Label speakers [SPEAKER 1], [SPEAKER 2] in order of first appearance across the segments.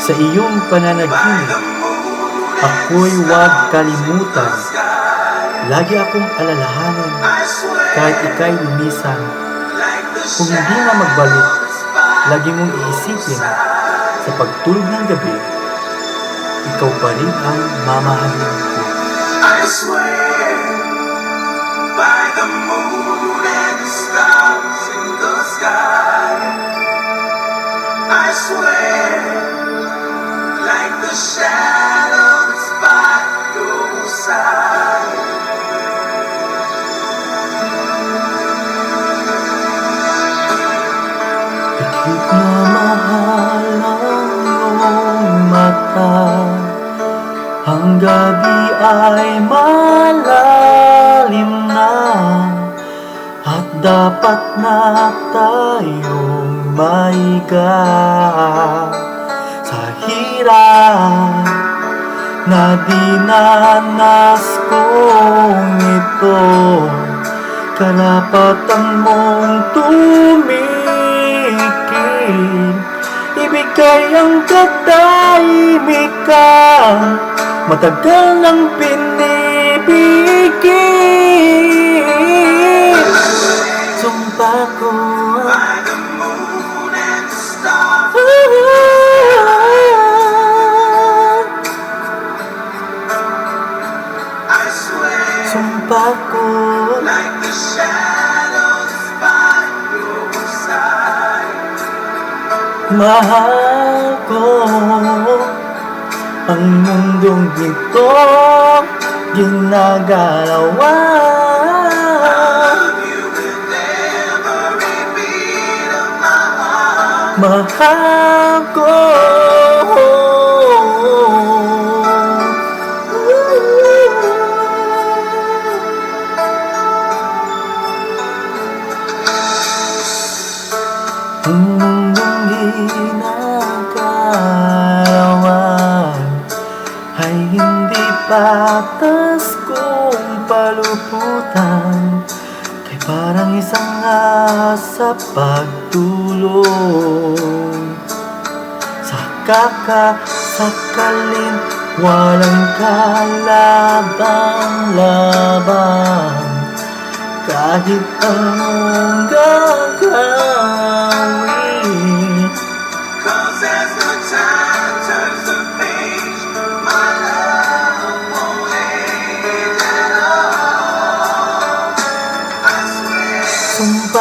[SPEAKER 1] Sa iyong pananaginip, ako'y huwag kalimutan. Lagi akong alalahanin kahit ika'y lumisan. Kung hindi na magbalik, lagi mong iisipin sa pagtulog ng gabi, ikaw pa rin ang mamahalin ko.
[SPEAKER 2] I swear
[SPEAKER 1] gabi ay malalim na. At dapat na tayong maiga Sa hirap na dinanas kong ito. Karapatan mong tumigil Ibigay ang katahimikan Matagal nang pinipigil Sumpa ko.
[SPEAKER 2] Like the shadows by your side.
[SPEAKER 1] Ang mundong ito Ginagalawan.
[SPEAKER 2] Love you
[SPEAKER 1] paluputan Kay parang isang asa pagtulong. Sa kakasakalin Walang kalabang-labang Kahit anong gagawin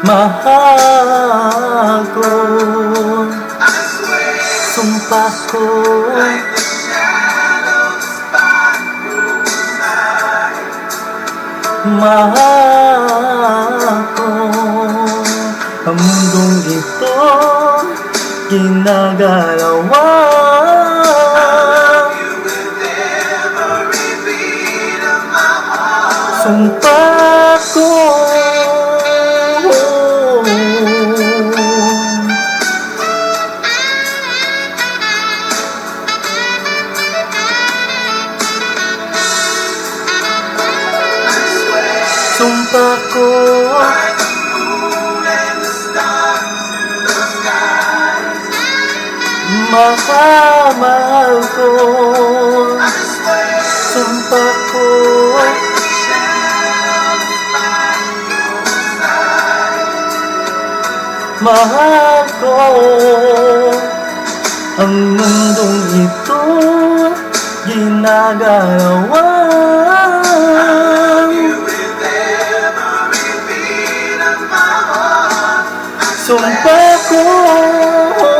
[SPEAKER 1] Mahal ko Sumpa ko. Mahal ko Ang mundong ito Ginagalawan. Sumpa ko Mahal, mahal ko. Sumpa ko. Mahal ko. Ang mundong ito Ginagalawan sumpa ko